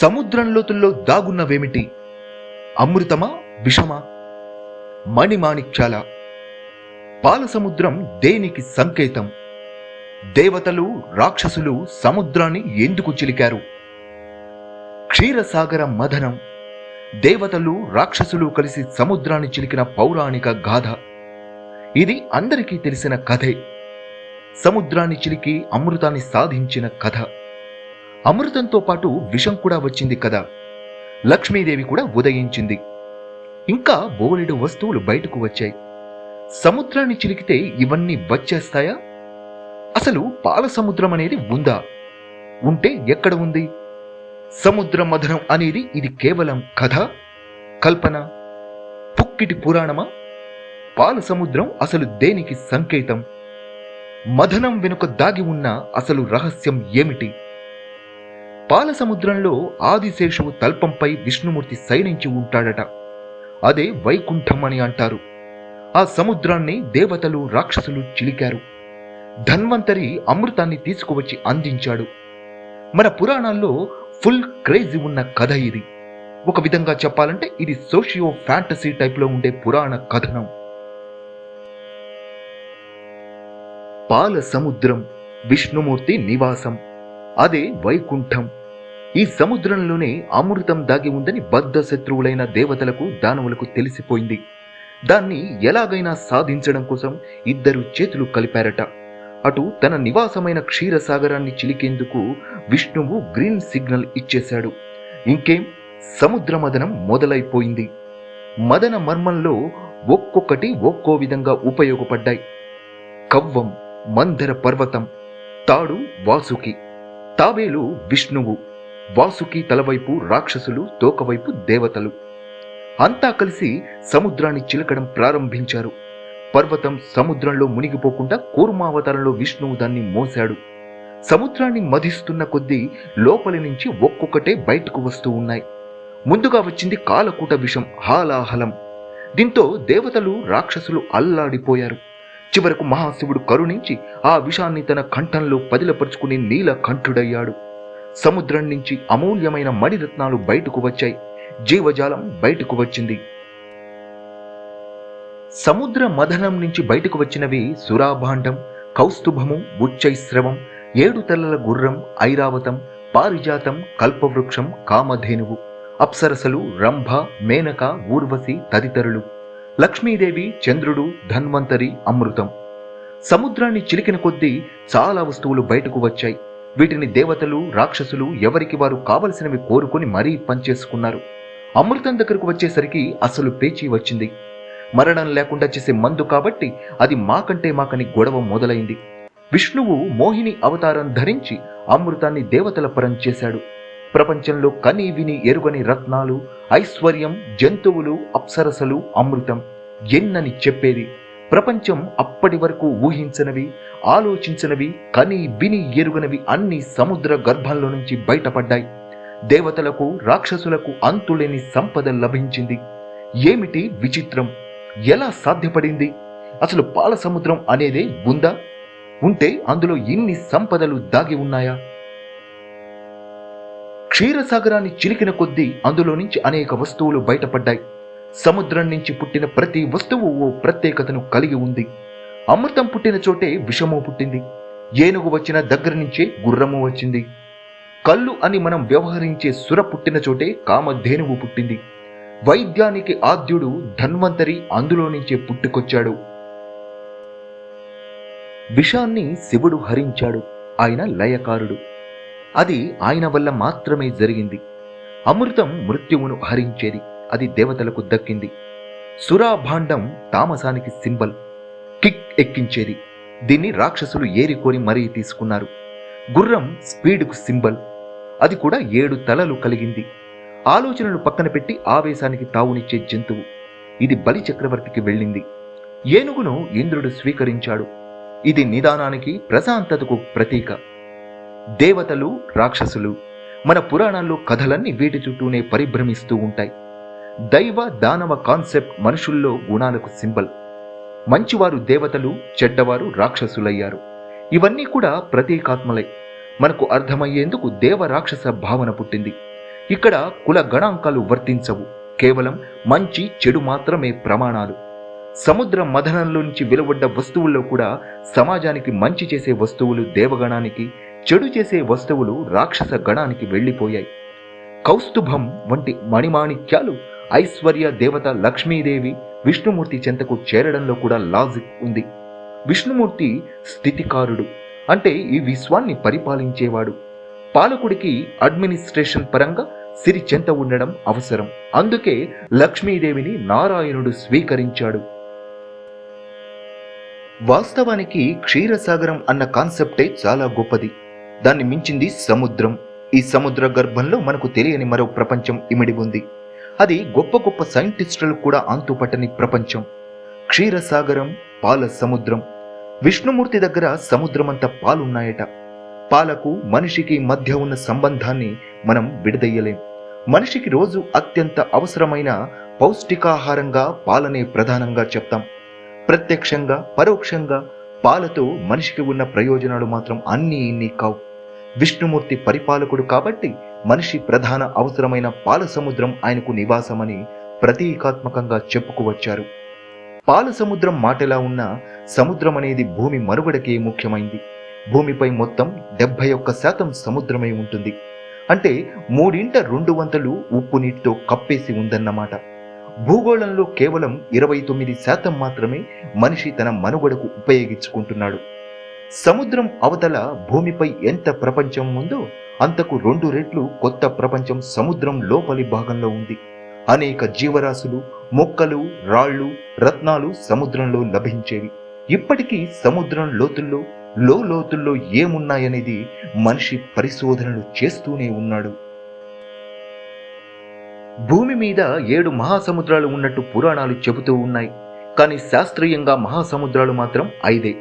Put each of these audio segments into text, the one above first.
సముద్రం లోతుల్లో దాగున్నవేమిటి? అమృతమా విషమా? మణిమాణిక్యాల? పాల సముద్రం దేనికి సంకేతం? దేవతలు రాక్షసులు సముద్రాన్ని ఎందుకు చిలికారు? క్షీరసాగర మధనం దేవతలు రాక్షసులు కలిసి సముద్రాన్ని చిలికిన పౌరాణిక గాథ. ఇది అందరికీ తెలిసిన కథే. సముద్రాన్ని చిలికి అమృతాన్ని సాధించిన కథ. అమృతంతో పాటు విషం కూడా వచ్చింది కదా. లక్ష్మీదేవి కూడా ఉదయించింది. ఇంకా బోలెడు వస్తువులు బయటకు వచ్చాయి. సముద్రాన్ని చిలికితే ఇవన్నీ వచ్చేస్తాయా? అసలు పాల సముద్రం అనేది ఉందా? ఉంటే ఎక్కడ ఉంది? సముద్ర మధనం అనేది ఇది కేవలం కథ? కల్పన? పుక్కిటి పురాణమా? పాల సముద్రం అసలు దేనికి సంకేతం? మధనం వెనుక దాగి ఉన్న అసలు రహస్యం ఏమిటి? పాలసముద్రంలో ఆదిశేషువు తల్పంపై విష్ణుమూర్తి శయనించి ఉంటాడట. అదే వైకుంఠం అని అంటారు. ఆ సముద్రాన్ని దేవతలు రాక్షసులు చిలికారు. ధన్వంతరి అమృతాన్ని తీసుకువచ్చి అందించాడు. మన పురాణాల్లో ఫుల్ క్రేజీ ఉన్న కథ ఇది. ఒక విధంగా చెప్పాలంటే ఇది సోషియో ఫ్యాంటసీ టైప్లో ఉండే పురాణ కథనం. పాల సముద్రం విష్ణుమూర్తి నివాసం. అదే వైకుంఠం. ఈ సముద్రంలోనే అమృతం దాగి ఉందని బద్ధ శత్రువులైన దేవతలకు దానవులకు తెలిసిపోయింది. దాన్ని ఎలాగైనా సాధించడం కోసం ఇద్దరు చేతులు కలిపారట. అటు తన నివాసమైన క్షీరసాగరాన్ని చిలికేందుకు విష్ణువు గ్రీన్ సిగ్నల్ ఇచ్చేశాడు. ఇంకేం? సముద్ర మదనం మొదలైపోయింది. మదన మర్మంలో ఒక్కొక్కటి ఒక్కో విధంగా ఉపయోగపడ్డాయి. కవ్వం మందర పర్వతం తాడు వాసుకి తాబేలు విష్ణువు. వాసుకి తలవైపు రాక్షసులు తోకవైపు దేవతలు. అంతా కలిసి సముద్రాన్ని చిలకడం ప్రారంభించారు. పర్వతం సముద్రంలో మునిగిపోకుండా కూర్మావతారంలో విష్ణువు దాన్ని మోశాడు. సముద్రాన్ని మధిస్తున్న కొద్దీ లోపలి నుంచి ఒక్కొక్కటే బయటకు వస్తూ ఉన్నాయి. ముందుగా వచ్చింది కాలకూట విషం హాలాహలం. దీంతో దేవతలు రాక్షసులు అల్లాడిపోయారు. చివరకు మహాశివుడు కరుణించి ఆ విషాన్ని తన కంఠంలో పదిలపరుచుకుని నీలకంఠుడయ్యాడు. సముద్రం నుంచి అమూల్యమైన మణిరత్నాలు బయటకు వచ్చాయి. జీవజాలం బయటకు వచ్చింది. సముద్ర మదనం నుంచి బయటకు వచ్చినవి సురాభాండం కౌస్తుభము ఉచ్చైశ్రవం ఏడు తెల్లల గుర్రం ఐరావతం పారిజాతం కల్పవృక్షం కామధేనువు అప్సరసలు రంభ మేనక ఊర్వశి తదితరులు. లక్ష్మీదేవి చంద్రుడు ధన్వంతరి అమృతం. సముద్రాన్ని చిలికిన కొద్దీ చాలా వస్తువులు బయటకు వచ్చాయి. వీటిని దేవతలు రాక్షసులు ఎవరికి వారు కావలసినవి కోరుకొని మరీ పనిచేసుకున్నారు. అమృతం దగ్గరకు వచ్చేసరికి అసలు పేచీ వచ్చింది. మరణం లేకుండా చేసే మందు కాబట్టి అది మాకంటే మాకని గొడవ మొదలైంది. విష్ణువు మోహిని అవతారం ధరించి అమృతాన్ని దేవతల పరం చేశాడు. ప్రపంచంలో కని విని ఎరుగని రత్నాలు ఐశ్వర్యం జంతువులు అప్సరసలు అమృతం ఎన్నని చెప్పేది? ప్రపంచం అప్పటి వరకు ఊహించనివి ఆలోచించనివి కని విని ఎరుగనవి అన్ని సముద్ర గర్భంలో నుంచి బయటపడ్డాయి. దేవతలకు రాక్షసులకు అంతులేని సంపద లభించింది. ఏమిటి విచిత్రం? ఎలా సాధ్యపడింది? అసలు పాల సముద్రం అనేదే ఉందా? ఉంటే అందులో ఇన్ని సంపదలు దాగి ఉన్నాయా? క్షీరసాగరాన్ని చిలికిన కొద్దీ అందులో నుంచి అనేక వస్తువులు బయటపడ్డాయి. సముద్రం నుంచి పుట్టిన ప్రతి వస్తువు ఓ ప్రత్యేకతను కలిగి ఉంది. అమృతం పుట్టిన చోటే విషము పుట్టింది. ఏనుగు వచ్చిన దగ్గర నుంచే గుర్రము వచ్చింది. కళ్ళు అని మనం వ్యవహరించే సుర పుట్టిన చోటే కామధేనువు పుట్టింది. వైద్యానికి ఆద్యుడు ధన్వంతరి అందులో నుంచే పుట్టుకొచ్చాడు. విషాన్ని శివుడు హరించాడు. ఆయన లయకారుడు. అది ఆయన వల్ల మాత్రమే జరిగింది. అమృతం మృత్యువును హరించేది. అది దేవతలకు దక్కింది. సురాభాండం తామసానికి సింబల్. కిక్ ఎక్కించేది. దీన్ని రాక్షసులు ఏరికోరి మరీ తీసుకున్నారు. గుర్రం స్పీడ్కు సింబల్. అది కూడా ఏడు తలలు కలిగింది. ఆలోచనలు పక్కన పెట్టి ఆవేశానికి తావునిచ్చే జంతువు. ఇది బలి చక్రవర్తికి వెళ్ళింది. ఏనుగును ఇంద్రుడు స్వీకరించాడు. ఇది నిదానానికి ప్రశాంతతకు ప్రతీక. దేవతలు రాక్షసులు మన పురాణాల్లో కథలన్నీ వీటి చుట్టూనే పరిభ్రమిస్తూ ఉంటాయి. దైవ దానవ కాన్సెప్ట్ మనుషుల్లో గుణాలకు సింబల్. మంచివారు దేవతలు చెడ్డవారు రాక్షసులయ్యారు. ఇవన్నీ కూడా ప్రతీకాత్మలై. మనకు అర్థమయ్యేందుకు దేవ రాక్షస భావన పుట్టింది. ఇక్కడ కుల గణాంకాలు వర్తించవు. కేవలం మంచి చెడు మాత్రమే ప్రమాణాలు. సముద్ర మథనంలో నుంచి వెలువడ్డ వస్తువుల్లో కూడా సమాజానికి మంచి చేసే వస్తువులు దేవగణానికి చెడు చేసే వస్తువులు రాక్షస గణానికి వెళ్ళిపోయాయి. కౌస్తుభం వంటి మణిమాణిక్యాలు ఐశ్వర్య దేవత లక్ష్మీదేవి విష్ణుమూర్తి చెంతకు చేరడంలో కూడా లాజిక్ ఉంది. విష్ణుమూర్తి స్థితికారుడు. అంటే ఈ విశ్వాన్ని పరిపాలించేవాడు. పాలకుడికి అడ్మినిస్ట్రేషన్ పరంగా సిరి చెంత ఉండడం అవసరం. అందుకే లక్ష్మీదేవిని నారాయణుడు స్వీకరించాడు. వాస్తవానికి క్షీరసాగరం అన్న కాన్సెప్టే చాలా గొప్పది. దాన్ని మించింది సముద్రం. ఈ సముద్ర గర్భంలో మనకు తెలియని మరో ప్రపంచం ఇమిడి ఉంది. అది గొప్ప గొప్ప సైంటిస్టులు కూడా అంతుపట్టని ప్రపంచం. క్షీరసాగరం పాల సముద్రం. విష్ణుమూర్తి దగ్గర సముద్రమంత పాలున్నాయట. పాలకు మనిషికి మధ్య ఉన్న సంబంధాన్ని మనం విడదయ్యలేం మనిషికి రోజు అత్యంత అవసరమైన పౌష్టికాహారంగా పాలనే ప్రధానంగా చెప్తాం. ప్రత్యక్షంగా పరోక్షంగా పాలతో మనిషికి ఉన్న ప్రయోజనాలు మాత్రం అన్నీ ఇన్ని కావు. విష్ణుమూర్తి పరిపాలకుడు కాబట్టి మనిషి ప్రధాన అవసరమైన పాల సముద్రం ఆయనకు నివాసమని ప్రతీకాత్మకంగా చెప్పుకువచ్చారు పాల సముద్రం మాటలా ఉన్న సముద్రం అనేది భూమి మనుగడకే ముఖ్యమైంది. భూమిపై మొత్తం డెబ్బై ఒక్క శాతం సముద్రమై ఉంటుంది. అంటే మూడింట రెండు వంతలు ఉప్పు నీటితో కప్పేసి ఉందన్నమాట. భూగోళంలో కేవలం ఇరవై తొమ్మిది శాతం మాత్రమే మనిషి తన మనుగడకు ఉపయోగించుకుంటున్నాడు. సముద్రం అవతల భూమిపై ఎంత ప్రపంచం ఉందో అంతకు రెండు రెట్లు కొత్త ప్రపంచం సముద్రం లోపలి భాగంలో ఉంది. అనేక జీవరాశులు మొక్కలు రాళ్ళు రత్నాలు సముద్రంలో లభించేవి. ఇప్పటికీ సముద్రం లోతుల్లో లో లోతుల్లో ఏమున్నాయనేది మనిషి పరిశోధనలు చేస్తూనే ఉన్నాడు. భూమి మీద ఏడు మహాసముద్రాలు ఉన్నట్టు పురాణాలు చెబుతూ ఉన్నాయి. కానీ శాస్త్రీయంగా మహాసముద్రాలు మాత్రం ఐదే.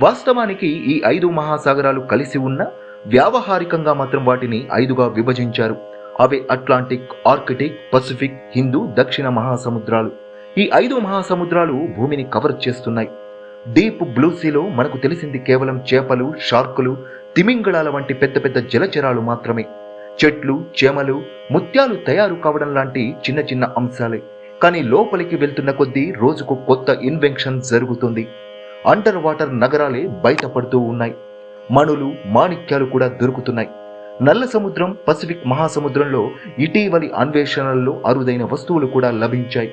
వాస్తవానికి ఈ ఐదు మహాసాగరాలు కలిసి ఉన్న వ్యావహారికంగా మాత్రం వాటిని ఐదుగా విభజించారు. అవే అట్లాంటిక్ ఆర్కిటిక్ పసిఫిక్ హిందూ దక్షిణ మహాసముద్రాలు. ఈ ఐదు మహాసముద్రాలు భూమిని కవర్ చేస్తున్నాయి. డీప్ బ్లూసీలో మనకు తెలిసింది కేవలం చేపలు షార్కులు తిమింగళాల వంటి పెద్ద పెద్ద జలచరాలు మాత్రమే. చెట్లు చేమలు ముత్యాలు తయారు కావడం లాంటి చిన్న చిన్న అంశాలే. కానీ లోపలికి వెళ్తున్న కొద్దీ రోజుకు కొత్త ఇన్వెన్షన్ జరుగుతుంది. అండర్ వాటర్ నగరాలే బయటపడుతూ ఉన్నాయి. మణులు మాణిక్యాలు కూడా దొరుకుతున్నాయి. నల్ల సముద్రం పసిఫిక్ మహాసముద్రంలో ఇటీవలి అన్వేషణల్లో అరుదైన వస్తువులు కూడా లభించాయి.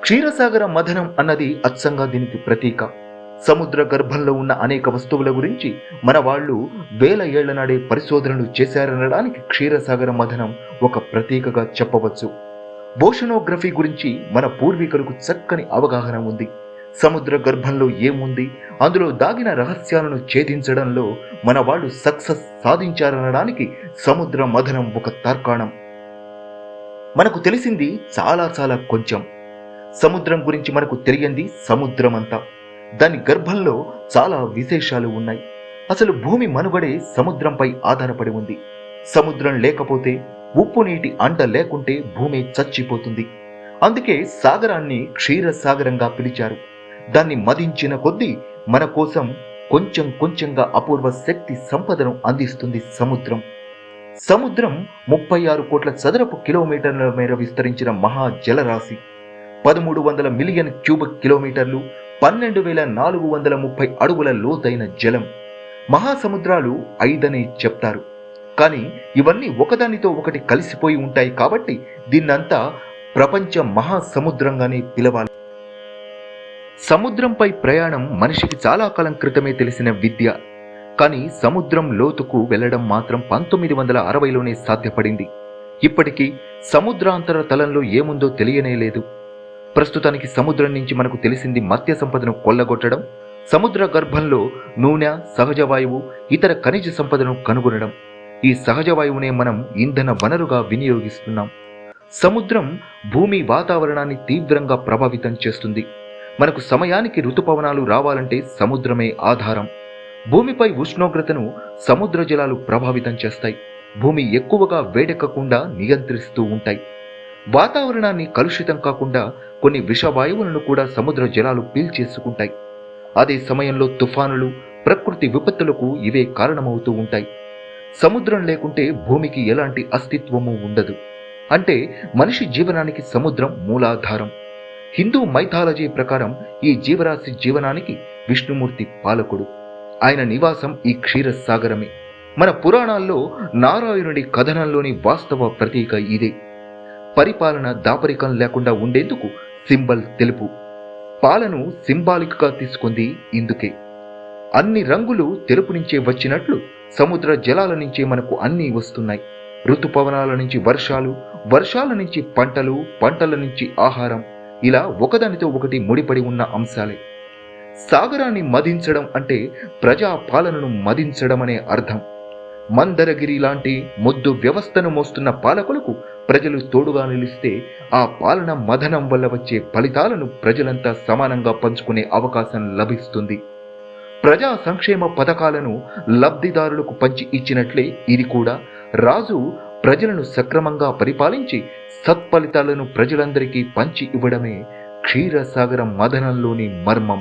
క్షీరసాగర మథనం అన్నది అచ్చంగా దీనికి ప్రతీక. సముద్ర గర్భంలో ఉన్న అనేక వస్తువుల గురించి మన వాళ్ళు వేల ఏళ్ళ నాడే పరిశోధనలు చేశారనడానికి క్షీరసాగర మథనం ఒక ప్రతీకగా చెప్పవచ్చు. ఓషనోగ్రఫీ గురించి మన పూర్వీకులకు చక్కని అవగాహన ఉంది. సముద్ర గర్భంలో ఏముంది? అందులో దాగిన రహస్యాలను ఛేదించడంలో మన వాళ్ళు సక్సెస్ సాధించారనడానికి సముద్ర మథనం ఒక తార్కాణం. మనకు తెలిసింది చాలా చాలా కొంచెం. సముద్రం గురించి మనకు తెలియంది సముద్రం అంతా దాని గర్భంలో చాలా విశేషాలు ఉన్నాయి. అసలు భూమి మనుగడే సముద్రంపై ఆధారపడి ఉంది. సముద్రం లేకపోతే ఉప్పు నీటి అంట లేకుంటే భూమి చచ్చిపోతుంది. అందుకే సాగరాన్ని క్షీరసాగరంగా పిలిచారు. దాన్ని మదించిన కొద్దీ మన కోసం కొంచెం కొంచెంగా అపూర్వ శక్తి సంపదను అందిస్తుంది సముద్రం. సముద్రం ముప్పై ఆరు కోట్ల చదరపు కిలోమీటర్ల మేర విస్తరించిన మహా జలరాశి పదమూడు వందల మిలియన్ క్యూబిక్ కిలోమీటర్లు పన్నెండు వేల నాలుగు వందల ముప్పై అడుగుల లోతైన జలం. మహాసముద్రాలు ఐదనే చెప్తారు. కానీ ఇవన్నీ ఒకదానితో ఒకటి కలిసిపోయి ఉంటాయి కాబట్టి దీన్నంతా ప్రపంచ మహాసముద్రంగానే పిలవాలి. సముద్రంపై ప్రయాణం మనిషికి చాలా కాలం క్రితమే తెలిసిన విద్య. కానీ సముద్రం లోతుకు వెళ్ళడం మాత్రం పంతొమ్మిది వందల అరవైలోనే సాధ్యపడింది. ఇప్పటికీ సముద్రాంతర తలంలో ఏముందో తెలియనే లేదు. ప్రస్తుతానికి సముద్రం నుంచి మనకు తెలిసింది మత్స్య సంపదను కొల్లగొట్టడం సముద్ర గర్భంలో నూనె సహజ వాయువు ఇతర ఖనిజ సంపదను కనుగొనడం. ఈ సహజ వాయువునే మనం ఇంధన వనరుగా వినియోగిస్తున్నాం. సముద్రం భూమి వాతావరణాన్ని తీవ్రంగా ప్రభావితం చేస్తుంది. మనకు సమయానికి ఋతుపవనాలు రావాలంటే సముద్రమే ఆధారం. భూమిపై ఉష్ణోగ్రతను సముద్ర జలాలు ప్రభావితం చేస్తాయి. భూమి ఎక్కువగా వేడెక్కకుండా నియంత్రిస్తూ ఉంటాయి. వాతావరణాన్ని కలుషితం కాకుండా కొన్ని విషవాయువులను కూడా సముద్ర జలాలు పీల్చేసుకుంటాయి. అదే సమయంలో తుఫానులు ప్రకృతి విపత్తులకు ఇవే కారణమవుతూ ఉంటాయి. సముద్రం లేకుంటే భూమికి ఎలాంటి అస్తిత్వము ఉండదు. అంటే మనిషి జీవనానికి సముద్రం మూలాధారం. హిందూ మైథాలజీ ప్రకారం ఈ జీవరాశి జీవనానికి విష్ణుమూర్తి పాలకుడు. ఆయన నివాసం ఈ క్షీరసాగరమే. మన పురాణాల్లో నారాయణుడి కథనంలోని వాస్తవ ప్రతీక ఇదే. పరిపాలన దాపరికం లేకుండా ఉండేందుకు సింబల్ తెలుపు. పాలను సింబాలిక్గా తీసుకుంది ఇందుకే. అన్ని రంగులు తెలుపు నుంచే వచ్చినట్లు సముద్ర జలాల నుంచే మనకు అన్నీ వస్తున్నాయి. ఋతుపవనాల నుంచి వర్షాలు వర్షాల నుంచి పంటలు పంటల నుంచి ఆహారం. ఇలా ఒకదానితో ఒకటి ముడిపడి ఉన్న అంశాలే. సాగరాన్ని మదించడం అంటే ప్రజా పాలనను మదించడం అనే అర్థం. మందరగిరి లాంటి మొద్దు వ్యవస్థను మోస్తున్న పాలకులకు ప్రజలు తోడుగా నిలిస్తే ఆ పాలన మదనం వల్ల వచ్చే ఫలితాలను ప్రజలంతా సమానంగా పంచుకునే అవకాశం లభిస్తుంది. ప్రజా సంక్షేమ పథకాలను లబ్ధిదారులకు పంచి ఇచ్చినట్లే ఇది కూడా. రాజు ప్రజలను సక్రమంగా పరిపాలించి సత్ఫలితాలను ప్రజలందరికీ పంచి ఇవ్వడమే క్షీరసాగర మదనంలోని మర్మం.